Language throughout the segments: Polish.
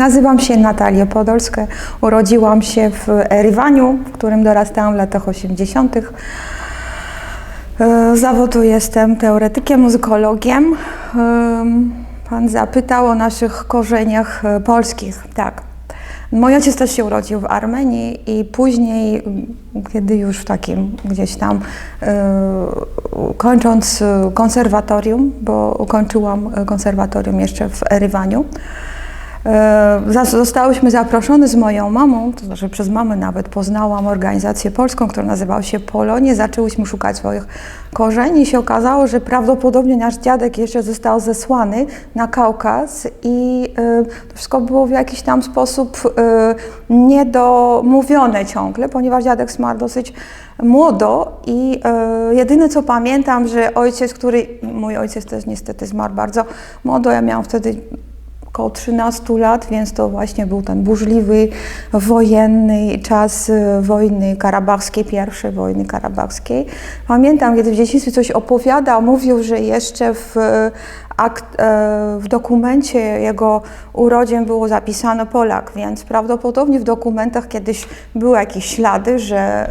Nazywam się Natalia Podolska. Urodziłam się w Erywaniu, w którym dorastałam w latach 80. E, zawodu jestem teoretykiem, muzykologiem. Em, Pan zapytał o naszych korzeniach e, polskich. Tak. Mój ojciec też się urodził w Armenii i później, m, kiedy już w takim gdzieś tam, e, kończąc e, konserwatorium, bo ukończyłam e, konserwatorium jeszcze w Erywaniu, E, Zostałyśmy zaproszone z moją mamą, to znaczy przez mamę nawet poznałam organizację polską, która nazywała się Polonie. Zaczęłyśmy szukać swoich korzeni i się okazało, że prawdopodobnie nasz dziadek jeszcze został zesłany na Kaukaz i e, to wszystko było w jakiś tam sposób e, niedomówione ciągle, ponieważ dziadek zmarł dosyć młodo i e, jedyne co pamiętam, że ojciec, który, mój ojciec też niestety zmarł bardzo młodo, ja miałam wtedy około 13 lat, więc to właśnie był ten burzliwy, wojenny czas e, wojny karabachskiej, pierwszej wojny karabachskiej. Pamiętam, kiedy w dzieciństwie coś opowiadał, mówił, że jeszcze w, e, akt, e, w dokumencie jego urodzin było zapisane Polak, więc prawdopodobnie w dokumentach kiedyś były jakieś ślady, że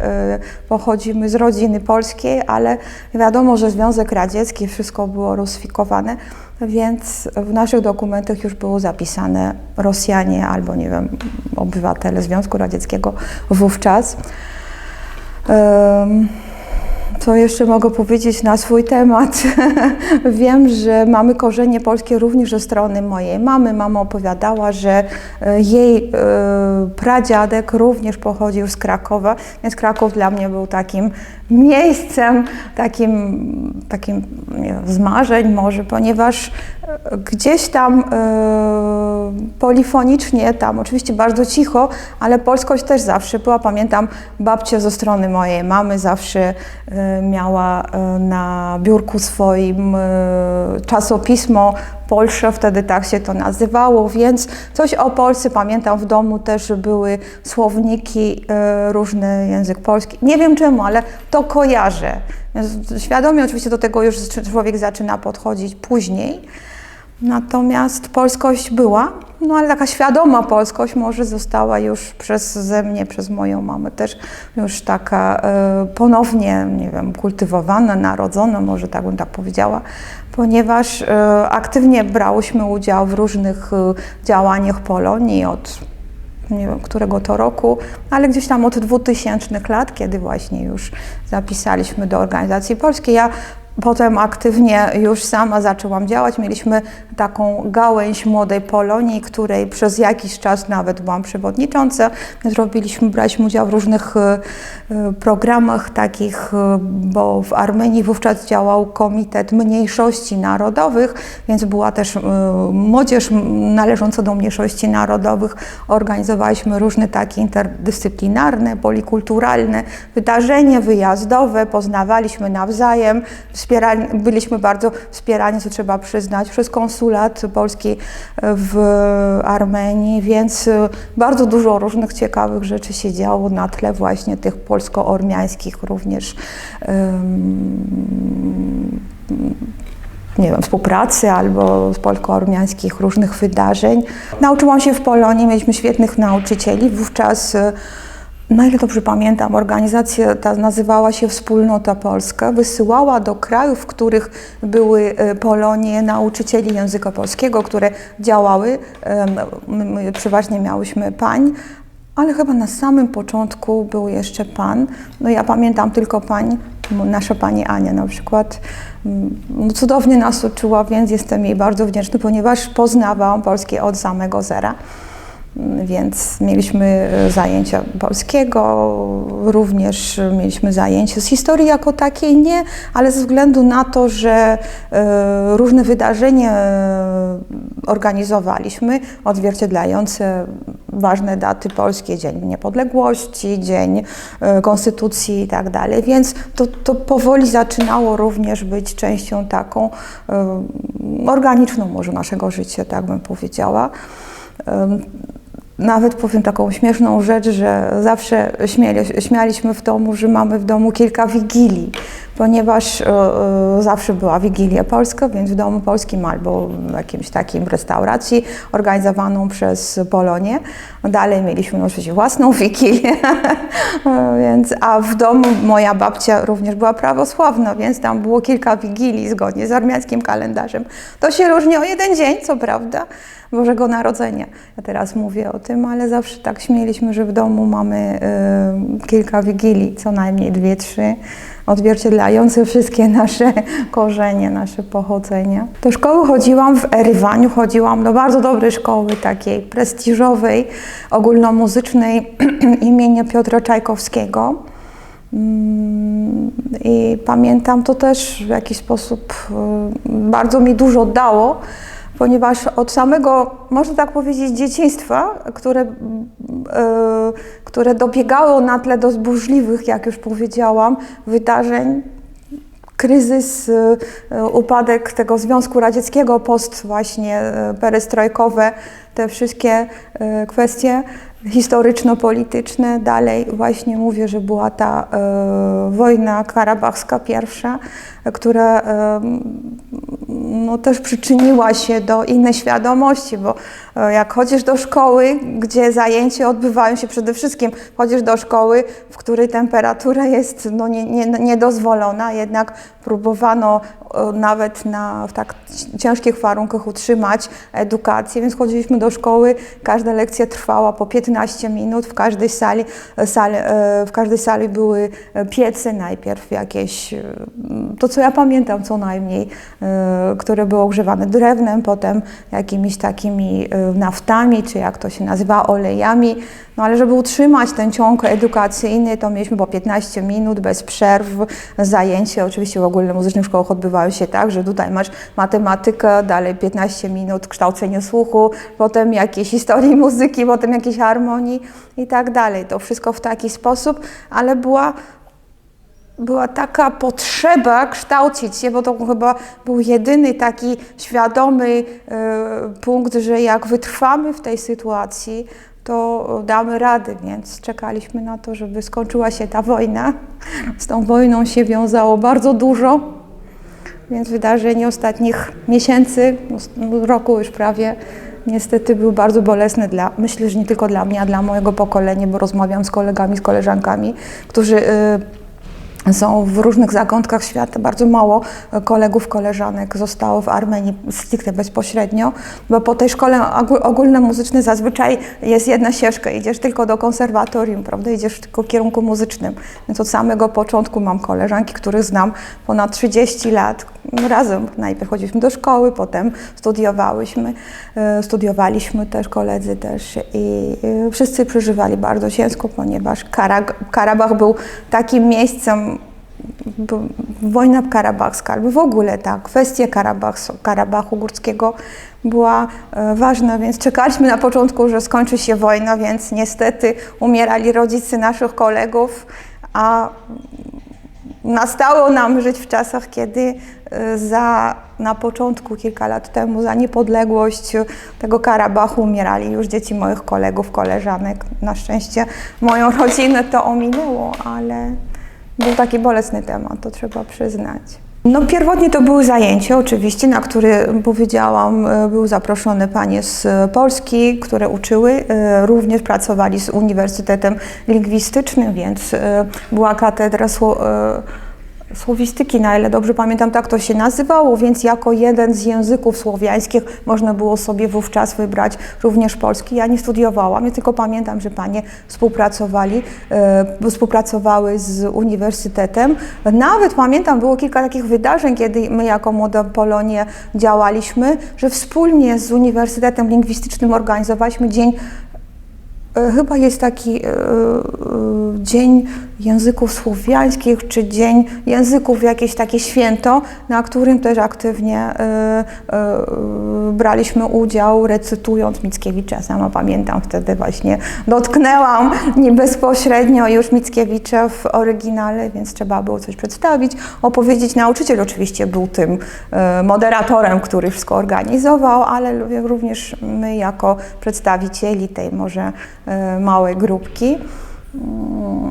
pochodzimy z rodziny polskiej, ale wiadomo, że Związek Radziecki, wszystko było rusfikowane. Więc w naszych dokumentach już było zapisane Rosjanie albo, nie wiem, obywatele Związku Radzieckiego wówczas. Co jeszcze mogę powiedzieć na swój temat? Wiem, że mamy korzenie polskie również ze strony mojej mamy. Mama opowiadała, że e, jej e, pradziadek również pochodził z Krakowa, więc Kraków dla mnie był takim miejscem, takim, takim z marzeń może, ponieważ gdzieś tam e, polifonicznie, tam oczywiście bardzo cicho, ale polskość też zawsze była. Pamiętam babcia ze strony mojej mamy zawsze e, miała e, na biurku swoim e, czasopismo Polsza, wtedy tak się to nazywało, więc coś o Polsce pamiętam w domu też były słowniki, e, różny język polski. Nie wiem czemu, ale to kojarzę. Świadomie oczywiście do tego już człowiek zaczyna podchodzić później. Natomiast polskość była, no ale taka świadoma polskość może została już przeze mnie, przez moją mamę też już taka e, ponownie, nie wiem, kultywowana, narodzona, może tak bym tak powiedziała, ponieważ e, aktywnie brałyśmy udział w różnych e, działaniach Polonii od nie wiem, którego to roku, ale gdzieś tam od 2000 lat, kiedy właśnie już zapisaliśmy do organizacji polskiej. Ja potem aktywnie już sama zaczęłam działać. Mieliśmy taką gałęź Młodej Polonii, której przez jakiś czas nawet byłam przewodnicząca. Zrobiliśmy, braliśmy udział w różnych e, programach takich, e, bo w Armenii wówczas działał Komitet Mniejszości Narodowych, więc była też e, młodzież należąca do mniejszości narodowych. Organizowaliśmy różne takie interdyscyplinarne, polikulturalne wydarzenia wyjazdowe, poznawaliśmy nawzajem, wspierali, byliśmy bardzo wspierani, co trzeba przyznać, przez konsulat polski w Armenii, więc e, bardzo dużo różnych ciekawych rzeczy się działo na tle właśnie tych polsko-ormiańskich również em, nie wiem, współpracy albo z polsko-ormiańskich różnych wydarzeń. Nauczyłam się w Polonii, mieliśmy świetnych nauczycieli. Wówczas, e, na ile dobrze pamiętam, organizacja ta nazywała się Wspólnota Polska. Wysyłała do krajów, w których były e, Polonie, nauczycieli języka polskiego, które działały. My, przeważnie miałyśmy pań, ale chyba na samym początku był jeszcze pan. No ja pamiętam tylko pań, nasza pani Ania na przykład. Cudownie nas uczyła, więc jestem jej bardzo wdzięczny, ponieważ poznawałam polskie od samego zera. Więc mieliśmy e, zajęcia polskiego, również mieliśmy zajęcia z historii jako takiej, nie, ale ze względu na to, że e, różne wydarzenia e, organizowaliśmy odzwierciedlające ważne daty polskie, Dzień Niepodległości, Dzień Konstytucji i tak dalej, więc to, to powoli zaczynało również być częścią taką organiczną może naszego życia, tak bym powiedziała. Nawet powiem taką śmieszną rzecz, że zawsze śmieli, śmialiśmy w domu, że mamy w domu kilka wigilii, ponieważ e, e, zawsze była Wigilia Polska, więc w domu polskim albo w jakimś takim restauracji organizowaną przez Polonię. Dalej mieliśmy oczywiście własną Wigilię, E, więc, a w domu moja babcia również była prawosławna, więc tam było kilka Wigilii zgodnie z armiańskim kalendarzem. To się różni o jeden dzień, co prawda, Bożego Narodzenia. Ja teraz mówię o tym, ale zawsze tak śmieliśmy, że w domu mamy y, kilka wigilii, co najmniej dwie, trzy, odzwierciedlające wszystkie nasze korzenie, nasze pochodzenie. Do szkoły chodziłam w Erywaniu, chodziłam do bardzo dobrej szkoły, takiej prestiżowej, ogólnomuzycznej imienia Piotra Czajkowskiego. Mm, I pamiętam to też w jakiś sposób y, bardzo mi dużo dało, ponieważ od samego, można tak powiedzieć, dzieciństwa, które, y, które dobiegało na tle do zburzliwych, jak już powiedziałam, wydarzeń, kryzys, y, upadek tego Związku Radzieckiego, post właśnie y, perestrojkowe, te wszystkie kwestie historyczno-polityczne. Dalej właśnie mówię, że była ta e, wojna karabachska pierwsza, która e, no, też przyczyniła się do innej świadomości, bo jak chodzisz do szkoły, gdzie zajęcia odbywają się przede wszystkim, chodzisz do szkoły, w której temperatura jest no, nie, nie, niedozwolona, jednak próbowano e, nawet na, w tak ciężkich warunkach utrzymać edukację, więc chodziliśmy do szkoły, każda lekcja trwała po 15 minut, w każdej sali, e, sali, e, w każdej sali były e, piece najpierw jakieś, e, to co ja pamiętam co najmniej, e, które były ogrzewane drewnem, potem jakimiś takimi e, naftami, czy jak to się nazywa, olejami, no ale żeby utrzymać ten ciąg edukacyjny, to mieliśmy po 15 minut bez przerw zajęcia. Oczywiście w ogólnomuzycznych szkołach odbywały się tak, że tutaj masz matematykę, dalej 15 minut kształcenie słuchu, potem jakieś historii muzyki, potem jakieś harmonii i tak dalej. To wszystko w taki sposób, ale była była taka potrzeba kształcić się, bo to chyba był jedyny taki świadomy e, punkt, że jak wytrwamy w tej sytuacji, to damy rady, więc czekaliśmy na to, żeby skończyła się ta wojna. Z tą wojną się wiązało bardzo dużo, więc wydarzenie ostatnich miesięcy, no, roku już prawie, niestety były bardzo bolesne dla, myślę, że nie tylko dla mnie, a dla mojego pokolenia, bo rozmawiam z kolegami, z koleżankami, którzy y, są w różnych zakątkach świata. Bardzo mało kolegów, koleżanek zostało w Armenii stricte bezpośrednio, bo po tej szkole ogó- ogólnomuzycznej zazwyczaj jest jedna ścieżka, idziesz tylko do konserwatorium, prawda, idziesz tylko w kierunku muzycznym. Więc od samego początku mam koleżanki, których znam ponad 30 lat. Razem najpierw chodziliśmy do szkoły, potem studiowałyśmy, e, studiowaliśmy też, koledzy też i e, wszyscy przeżywali bardzo ciężko, ponieważ Karabach był takim miejscem, wojna karabachska, albo w ogóle ta kwestia Karabachsu, Karabachu Górskiego była e, ważna, więc czekaliśmy na początku, że skończy się wojna, więc niestety umierali rodzice naszych kolegów, a nastało nam żyć w czasach, kiedy e, za, na początku, kilka lat temu, za niepodległość tego Karabachu umierali już dzieci moich kolegów, koleżanek. Na szczęście moją rodzinę to ominęło, ale był taki bolesny temat, to trzeba przyznać. No pierwotnie to były zajęcia oczywiście, na które powiedziałam, e, były zaproszone panie z e, Polski, które uczyły, e, również pracowali z Uniwersytetem Lingwistycznym, więc była katedra sło- e, słowistyki, na ile dobrze pamiętam, tak to się nazywało, więc jako jeden z języków słowiańskich można było sobie wówczas wybrać również polski. Ja nie studiowałam, ja tylko pamiętam, że panie współpracowali, e, współpracowały z uniwersytetem. Nawet pamiętam, było kilka takich wydarzeń, kiedy my jako Młoda Polonia działaliśmy, że wspólnie z Uniwersytetem Lingwistycznym organizowaliśmy dzień E, Chyba jest taki e, dzień języków słowiańskich, czy Dzień Języków, jakieś takie święto, na którym też aktywnie y, y, braliśmy udział, recytując Mickiewicza. Sama pamiętam wtedy właśnie dotknęłam bezpośrednio już Mickiewicza w oryginale, więc trzeba było coś przedstawić, opowiedzieć. Nauczyciel oczywiście był tym y, moderatorem, który wszystko organizował, ale również my jako przedstawicieli tej może y, małej grupki.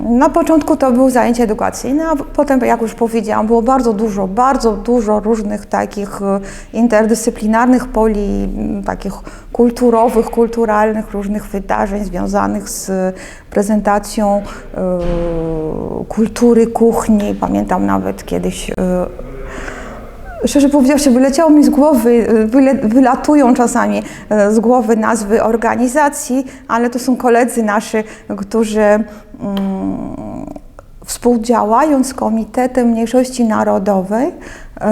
Na początku to były zajęcia edukacyjne, a potem, jak już powiedziałam, było bardzo dużo, bardzo dużo różnych takich e, interdyscyplinarnych poli, takich kulturowych, kulturalnych, różnych wydarzeń związanych z prezentacją e, kultury kuchni. Pamiętam nawet kiedyś e, Szczerze powiedziawszy, wyleciało mi z głowy, wyle, wylatują czasami e, z głowy nazwy organizacji, ale to są koledzy nasi, którzy mm, współdziałając z Komitetem Mniejszości Narodowej,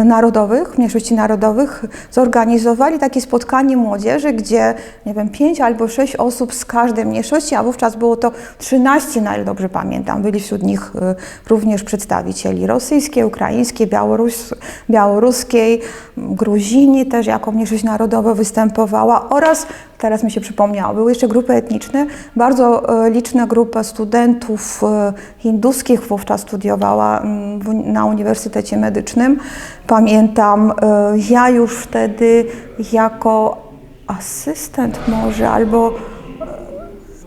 Narodowych, Mniejszości Narodowych, zorganizowali takie spotkanie młodzieży, gdzie, nie wiem, pięć albo sześć osób z każdej mniejszości, a wówczas było to 13, na ile dobrze pamiętam. Byli wśród nich e, również przedstawicieli rosyjskiej, ukraińskiej, białorus, białoruskiej, Gruzini też jako mniejszość narodowa występowała oraz teraz mi się przypomniało, były jeszcze grupy etniczne, bardzo e, liczna grupa studentów e, hinduskich wówczas studiowała mm, na Uniwersytecie Medycznym. Pamiętam, e, ja już wtedy jako asystent może albo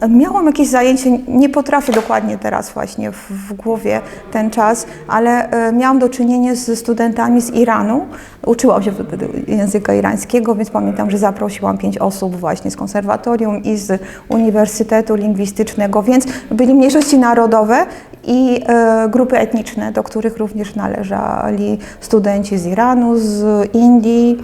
Miałam jakieś zajęcie, nie potrafię dokładnie teraz właśnie w, w głowie ten czas, ale e, miałam do czynienia ze studentami z Iranu. Uczyłam się wtedy języka irańskiego, więc pamiętam, że zaprosiłam pięć osób właśnie z konserwatorium i z Uniwersytetu Lingwistycznego, więc byli mniejszości narodowe i e, grupy etniczne, do których również należeli studenci z Iranu, z Indii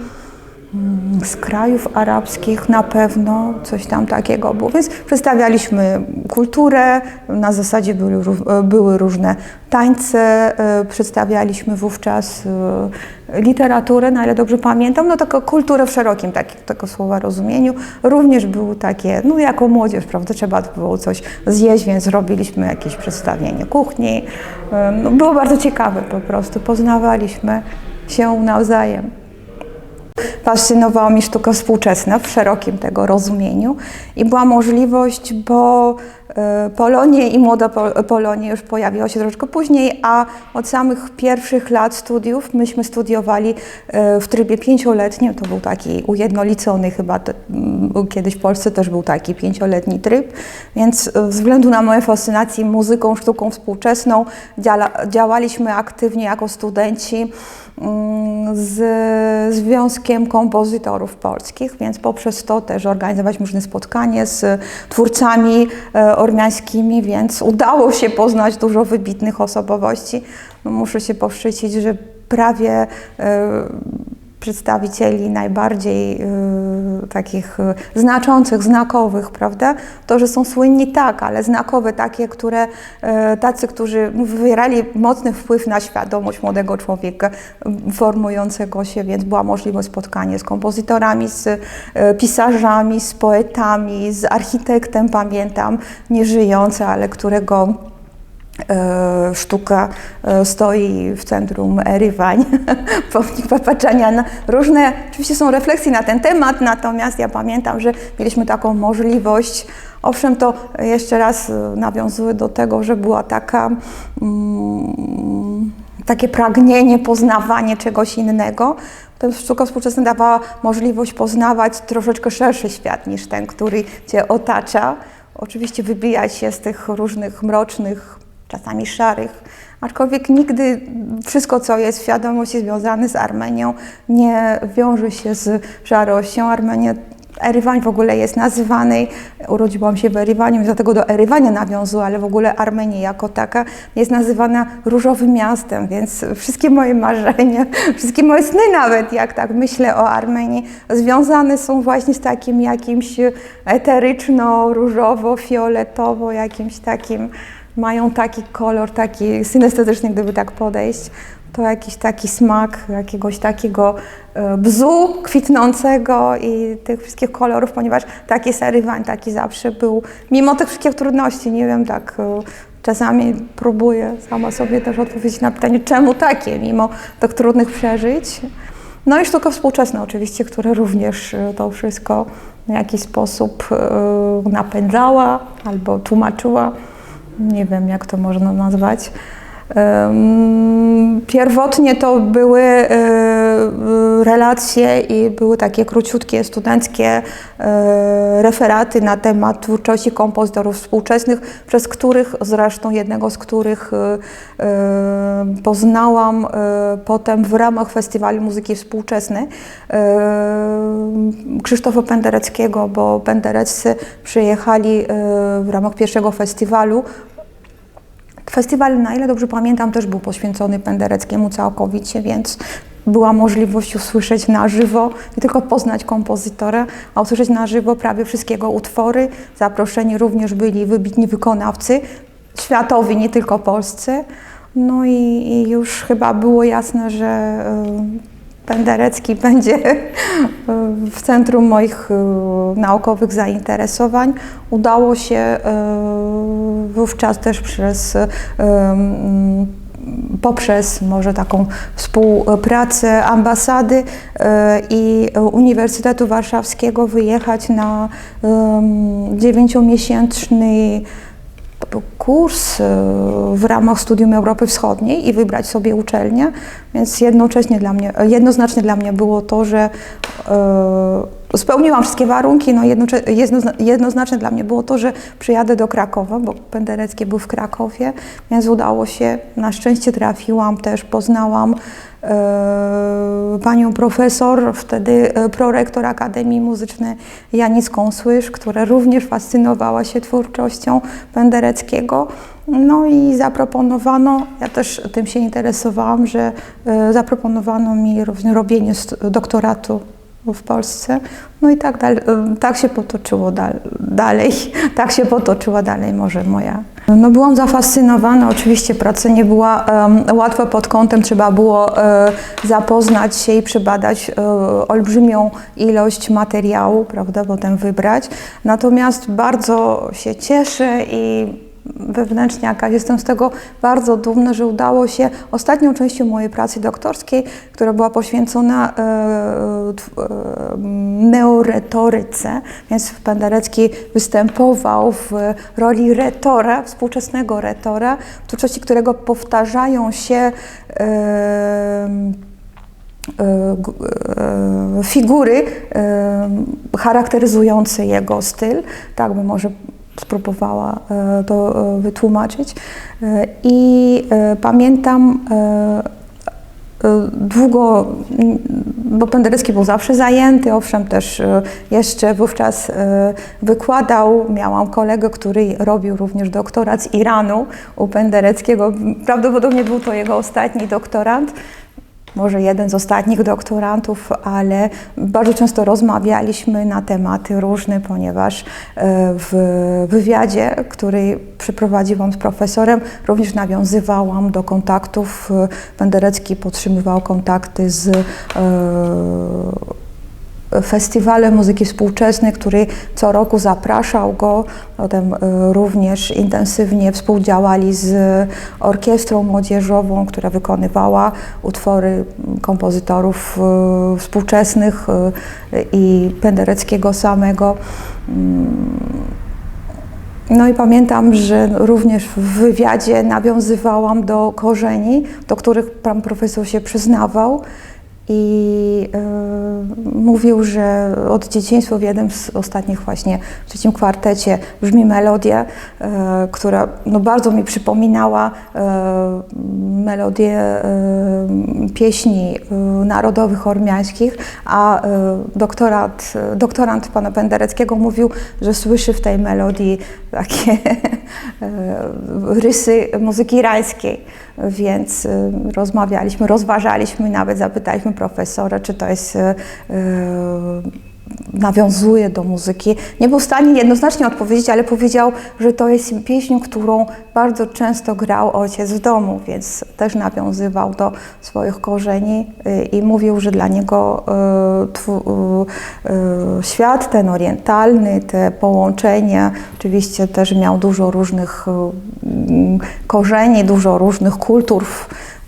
z krajów arabskich na pewno coś tam takiego było. Więc przedstawialiśmy kulturę, na zasadzie były, były różne tańce, e, przedstawialiśmy wówczas e, literaturę, na ile dobrze pamiętam, no taką kulturę w szerokim tak, tego słowa rozumieniu. Również było takie, no jako młodzież, prawda, trzeba było coś zjeść, więc robiliśmy jakieś przedstawienie kuchni. E, no, było bardzo ciekawe po prostu, poznawaliśmy się nawzajem. Fascynowała mnie sztuka współczesna w szerokim tego rozumieniu i była możliwość, bo e, Polonie i Młoda Polonie już pojawiło się troszkę później, a od samych pierwszych lat studiów myśmy studiowali e, w trybie pięcioletnim, to był taki ujednolicony chyba, kiedyś w Polsce też był taki pięcioletni tryb, więc ze względu na moją fascynację muzyką, sztuką współczesną działaliśmy aktywnie jako studenci z Związkiem Kompozytorów Polskich, więc poprzez to też organizowaliśmy różne spotkania z twórcami e, ormiańskimi, więc udało się poznać dużo wybitnych osobowości. Muszę się poszczycić, że prawie e, przedstawicieli najbardziej y, takich y, znaczących, znakowych, prawda? To, że są słynni tak, ale znakowe takie, które y, tacy, którzy wywierali mocny wpływ na świadomość młodego człowieka formującego się, więc była możliwość spotkania z kompozytorami, z y, pisarzami, z poetami, z architektem, pamiętam, nieżyjący, ale którego sztuka e, stoi w centrum Erywań, pomnik Papaczaniana. Różne, oczywiście są refleksje na ten temat, natomiast ja pamiętam, że mieliśmy taką możliwość. Owszem, to jeszcze raz nawiązuje do tego, że była taka, mm, takie pragnienie, poznawanie czegoś innego. Ten sztuka współczesna dawała możliwość poznawać troszeczkę szerszy świat niż ten, który Cię otacza. Oczywiście wybijać się z tych różnych mrocznych czasami szarych, aczkolwiek nigdy wszystko, co jest w świadomości związane z Armenią, nie wiąże się z szarością. Armenia Erywań w ogóle jest nazywany, urodziłam się w Erywaniu, dlatego do Erywania nawiązuję, ale w ogóle Armenia jako taka jest nazywana różowym miastem, więc wszystkie moje marzenia, wszystkie moje sny nawet, jak tak myślę o Armenii, związane są właśnie z takim jakimś eteryczno, różowo, fioletowo, jakimś takim mają taki kolor, taki synestetyczny, gdyby tak podejść. to jakiś taki smak jakiegoś takiego e, bzu kwitnącego i tych wszystkich kolorów, ponieważ taki Sarywań taki zawsze był, mimo tych wszystkich trudności, nie wiem, tak e, czasami próbuję sama sobie też odpowiedzieć na pytanie, czemu takie, mimo tych trudnych przeżyć. No i sztuka współczesna oczywiście, która również e, to wszystko w jakiś sposób napędzała albo tłumaczyła. Nie wiem, jak to można nazwać. Pierwotnie to były e, relacje i były takie króciutkie studenckie e, referaty na temat twórczości kompozytorów współczesnych, przez których zresztą jednego z których e, e, poznałam potem w ramach Festiwalu Muzyki Współczesnej Krzysztofa Pendereckiego, bo Pendereccy przyjechali w ramach pierwszego festiwalu. Festiwal, na ile dobrze pamiętam, też był poświęcony Pendereckiemu całkowicie, więc była możliwość usłyszeć na żywo, nie tylko poznać kompozytora, a usłyszeć na żywo prawie wszystkiego utwory. Zaproszeni również byli wybitni wykonawcy, światowi, nie tylko polscy. No i, i już chyba było jasne, że y, Penderecki będzie y, w centrum moich y, naukowych zainteresowań. Udało się wówczas też przez poprzez może taką współpracę ambasady y, i Uniwersytetu Warszawskiego wyjechać na dziewięciomiesięczny kurs y, w ramach Studium Europy Wschodniej i wybrać sobie uczelnię, więc jednocześnie dla mnie, jednoznacznie dla mnie było to, że spełniłam wszystkie warunki, no jednoznaczne dla mnie było to, że przyjadę do Krakowa, bo Penderecki był w Krakowie, więc udało się, na szczęście trafiłam też, poznałam e, panią profesor, wtedy e, prorektor Akademii Muzycznej Janis Kąsłysz, która również fascynowała się twórczością Pendereckiego. No i zaproponowano, ja też tym się interesowałam, że e, zaproponowano mi robienie doktoratu w Polsce. No i tak, dal, tak się potoczyło dal, dalej, tak się potoczyła dalej może moja. No byłam zafascynowana, oczywiście praca nie była em, łatwa pod kątem, trzeba było e, zapoznać się i przebadać e, olbrzymią ilość materiału, prawda, potem wybrać. Natomiast bardzo się cieszę i wewnętrznie jakaś. Jestem z tego bardzo dumna, że udało się. Ostatnią częścią mojej pracy doktorskiej, która była poświęcona e, e, neoretoryce, więc Penderecki występował w roli retora, współczesnego retora, w twórczości którego powtarzają się e, e, e, figury e, charakteryzujące jego styl, tak bym może spróbowała e, to e, wytłumaczyć. E, I pamiętam długo, bo Penderecki był zawsze zajęty, owszem też jeszcze wówczas wykładał, miałam kolegę, który robił również doktorat z Iranu u Pendereckiego, prawdopodobnie był to jego ostatni doktorant, może jeden z ostatnich doktorantów, ale bardzo często rozmawialiśmy na tematy różne, ponieważ e, w wywiadzie, który przeprowadziłam z profesorem, również nawiązywałam do kontaktów. e, Penderecki podtrzymywał kontakty z e, Festiwalem Muzyki Współczesnej, który co roku zapraszał go. Potem e, również intensywnie współdziałali z orkiestrą młodzieżową, która wykonywała utwory kompozytorów e, współczesnych e, i Pendereckiego samego. Mm, no i pamiętam, że również w wywiadzie nawiązywałam do korzeni, do których pan profesor się przyznawał i e, mówił, że od dzieciństwa w jednym z ostatnich właśnie, w trzecim kwartecie brzmi melodia, e, która no, bardzo mi przypominała e, melodię e, pieśni e, narodowych ormiańskich, a e, doktorat, doktorant pana Pendereckiego mówił, że słyszy w tej melodii takie e, rysy muzyki irańskiej, więc e, rozmawialiśmy, rozważaliśmy, nawet zapytaliśmy profesora, czy to jest e, e, nawiązuje do muzyki. Nie był w stanie jednoznacznie odpowiedzieć, ale powiedział, że to jest pieśń, którą bardzo często grał ojciec w domu, więc też nawiązywał do swoich korzeni y, i mówił, że dla niego y, y, y, świat ten orientalny, te połączenia, oczywiście też miał dużo różnych y, korzeni, dużo różnych kultur.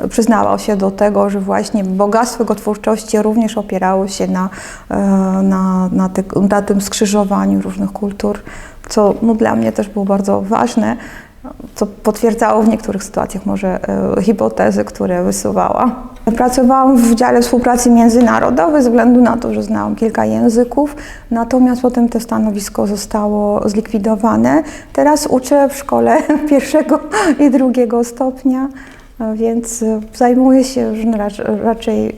Przyznawał się do tego, że właśnie bogactwo jego twórczości również opierało się na, e, na, na, na tym skrzyżowaniu różnych kultur, co no, dla mnie też było bardzo ważne, co potwierdzało w niektórych sytuacjach może e, hipotezy, które wysuwała. Pracowałam w dziale współpracy międzynarodowej ze względu na to, że znałam kilka języków, natomiast potem to stanowisko zostało zlikwidowane. Teraz uczę w szkole pierwszego i drugiego stopnia. Więc e, zajmuję się raczej e,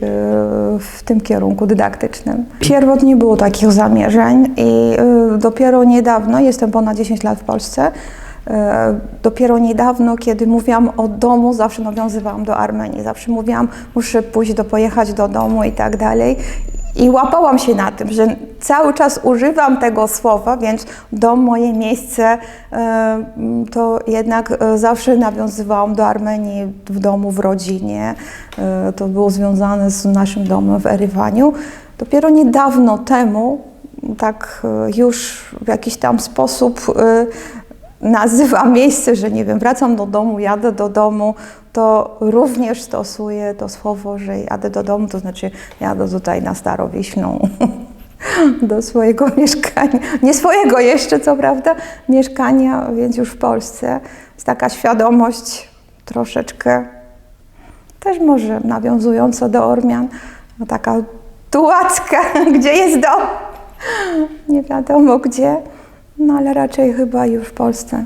w tym kierunku dydaktycznym. Pierwotnie nie było takich zamierzeń i e, dopiero niedawno, jestem ponad 10 lat w Polsce, dopiero niedawno, kiedy mówiłam o domu, zawsze nawiązywałam do Armenii, zawsze mówiłam, muszę pójść do, pojechać do domu i tak dalej. I łapałam się na tym, że cały czas używam tego słowa, więc dom, moje miejsce, e, to jednak e, zawsze nawiązywałam do Armenii w domu, w rodzinie. E, To było związane z naszym domem w Erywaniu. Dopiero niedawno temu, tak e, już w jakiś tam sposób nazywam miejsce, że nie wiem, wracam do domu, jadę do domu, to również stosuję to słowo, że jadę do domu, to znaczy jadę tutaj na Starowiśną do swojego mieszkania. Nie swojego jeszcze, co prawda, mieszkania, więc już w Polsce. Jest taka świadomość troszeczkę też może nawiązująca do Ormian, taka tułacka, gdzie jest dom, nie wiadomo gdzie, no ale raczej chyba już w Polsce.